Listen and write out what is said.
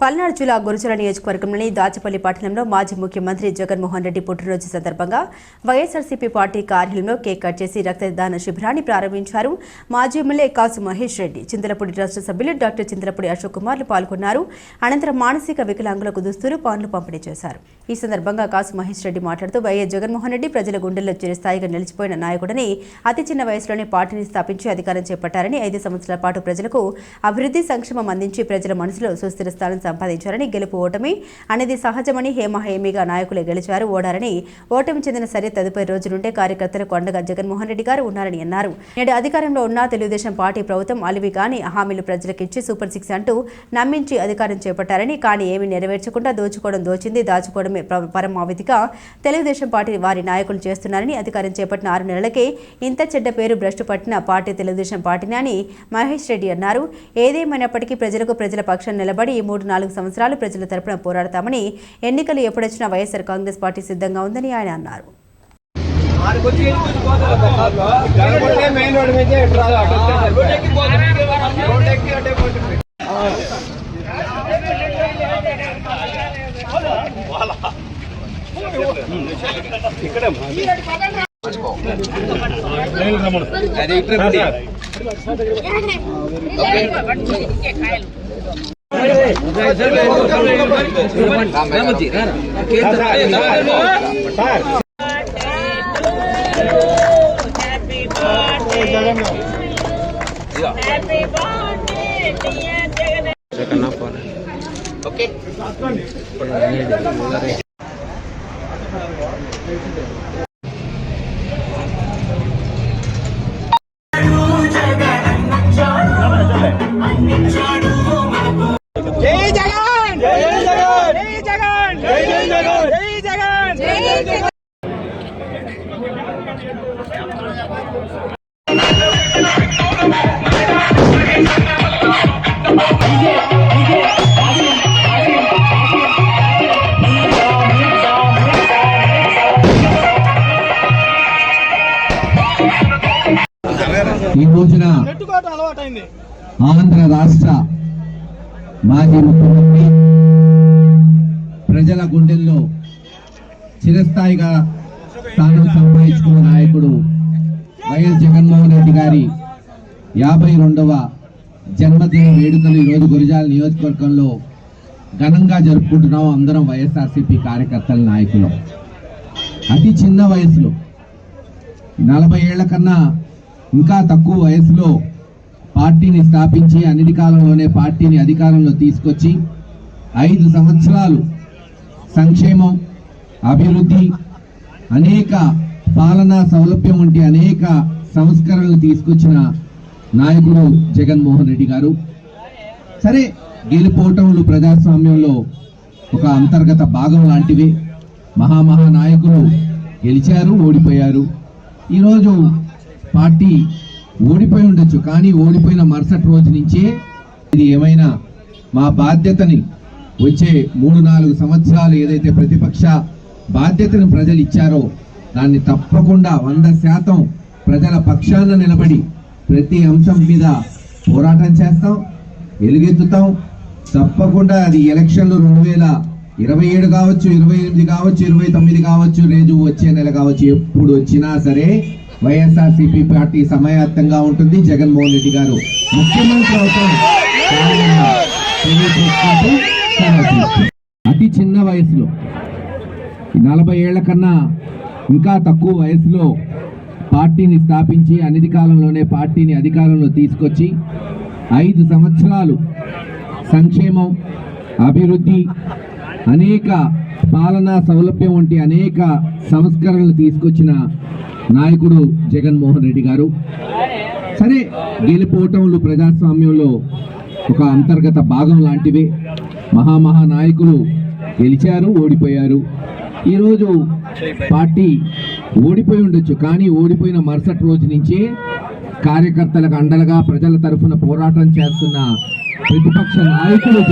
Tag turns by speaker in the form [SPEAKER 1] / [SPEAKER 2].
[SPEAKER 1] పల్నాడు జిల్లా గురుజల నియోజకవర్గంలోని దాచపల్లి పట్టణంలో మాజీ ముఖ్యమంత్రి జగన్మోహన్ రెడ్డి పుట్టినరోజు సందర్భంగా వైఎస్ఆర్సీపీ పార్టీ కార్యాలయంలో కేక్ కట్ చేసి రక్తదాన శిబిరాన్ని ప్రారంభించారు. మాజీ ఎమ్మెల్యే కాసు మహేష్ రెడ్డి చింతలపూడి ట్రస్ట్ సభ్యులు డాక్టర్ చింతలపూడి అశోక్ కుమార్లు పాల్గొన్నారు. అనంతరం మానసిక వికలాంగులకు దుస్తులు పనులు పంపిణీ చేశారు. ఈ సందర్భంగా కాసు మహేష్ రెడ్డి మాట్లాడుతూ వైఎస్ జగన్మోహన్ రెడ్డి ప్రజల గుండెల్లో చిరస్థాయిగా నిలిచిపోయిన నాయకుడని అతి చిన్న వయసులోనే పార్టీని స్థాపించి అధికారం చేపట్టారని ఐదు సంవత్సరాల పాటు ప్రజలకు అభివృద్ధి సంక్షేమం అందించి ప్రజల మనసులో సుస్థిర స్థానం సంపాదించారని గెలుపు ఓటమి అనేది సహజమని హేమ హేమిగా నాయకులే గెలిచారు ఓడారని ఓటమి చెందిన సరే తదుపరి రోజు నుండే కార్యకర్తలకు అండగా జగన్మోహన్ రెడ్డి గారు ఉన్నారని అన్నారు. నేడు అధికారంలో ఉన్న తెలుగుదేశం పార్టీ ప్రభుత్వం అలివి కాని హామీలు ప్రజలకిచ్చి సూపర్ సిక్స్ అంటూ నమ్మించి అధికారం చేపట్టారని కానీ ఏమీ నెరవేర్చకుండా దోచుకోవడం దోచింది దాచుకోవడమే ప్ర- పరమావధిగా తెలుగుదేశం పార్టీ వారి నాయకులు చేస్తున్నారని అధికారం చేపట్టిన ఆరు నెలలకే ఇంత చెడ్డ పేరు భ్రష్టు పట్టిన పార్టీ తెలుగుదేశం పార్టీని అని మహేష్ రెడ్డి అన్నారు. ఏదేమైనప్పటికీ ప్రజలకు ప్రజల పక్షం నిలబడి ఈ మూడు నాలుగు సంవత్సరాలు ప్రజల తరపున పోరాడతామని ఎన్నికలు ఎప్పుడొచ్చినా వైఎస్ఆర్ కాంగ్రెస్ పార్టీ సిద్ధంగా ఉందని ఆయన అన్నారు
[SPEAKER 2] జరగొట్టే main road Oke. Okay. Pernahnya dari mulai.
[SPEAKER 3] ఈ రోజున ఆంధ్ర రాష్ట్ర మాజీ ముఖ్యమంత్రి చిరస్థాయిగా స్థానం సంపాదించుకున్న నాయకుడు వైఎస్ జగన్మోహన్ రెడ్డి గారి యాభై రెండవ జన్మదిన వేడుకలు ఈరోజు గురిజాల నియోజకవర్గంలో ఘనంగా జరుపుకుంటున్నాం. అందరం వైఎస్ఆర్సీపీ కార్యకర్తల నాయకులు. అతి చిన్న వయసులో నలభై ఏళ్ళ కన్నా ఇంకా తక్కువ వయసులో పార్టీని స్థాపించి అన్నిటి కాలంలోనే పార్టీని అధికారంలో తీసుకొచ్చి ఐదు సంవత్సరాలు సంక్షేమం అభివృద్ధి అనేక పాలనా సౌలభ్యం వంటి అనేక సంస్కరణలు తీసుకొచ్చిన నాయకుడు జగన్మోహన్ రెడ్డి గారు. సరే గెలుపోవటములు ప్రజాస్వామ్యంలో ఒక అంతర్గత భాగం లాంటివి. మహామహా నాయకులు గెలిచారు ఓడిపోయారు. ఈరోజు పార్టీ ఓడిపోయి ఉండొచ్చు కానీ ఓడిపోయిన మరుసటి రోజు నుంచే ఇది ఏమైనా మా బాధ్యతని వచ్చే మూడు నాలుగు సంవత్సరాలు ఏదైతే ప్రతిపక్ష బాధ్యతను ప్రజలు ఇచ్చారో దాన్ని తప్పకుండా వంద శాతం ప్రజల పక్షాన నిలబడి ప్రతి అంశం మీద పోరాటం చేస్తాం ఎలుగెత్తుతాం. తప్పకుండా అది ఎలక్షన్లు రెండు వేల ఇరవై ఏడు కావచ్చు ఇరవై ఎనిమిది కావచ్చు ఇరవై తొమ్మిది కావచ్చు లేదు వచ్చే నెల కావచ్చు ఎప్పుడు వచ్చినా సరే వైఎస్ఆర్సీపీ పార్టీ సమయాత్తంగా ఉంటుంది. జగన్మోహన్ రెడ్డి గారు ముఖ్యమంత్రి అవుతాం అతి చిన్న వయసులో నలభై ఏళ్ళ కన్నా ఇంకా తక్కువ వయసులో పార్టీని స్థాపించి అన్ని కాలంలోనే పార్టీని అధికారంలో తీసుకొచ్చి ఐదు సంవత్సరాలు సంక్షేమం అభివృద్ధి అనేక పాలనా సౌలభ్యం వంటి అనేక సంస్కరణలు తీసుకొచ్చిన నాయకుడు జగన్మోహన్ రెడ్డి గారు. సరే గెలుపోవటములు ప్రజాస్వామ్యంలో ఒక అంతర్గత భాగం లాంటివి. మహామహా నాయకులు గెలిచారు ఓడిపోయారు. ఈరోజు పార్టీ ఓడిపోయి ఉండొచ్చు. కానీ ఓడిపోయిన మరుసటి రోజు నుంచే కార్యకర్తలకు అండలుగా ప్రజల తరఫున పోరాటం చేస్తున్న ప్రతిపక్ష నాయకులు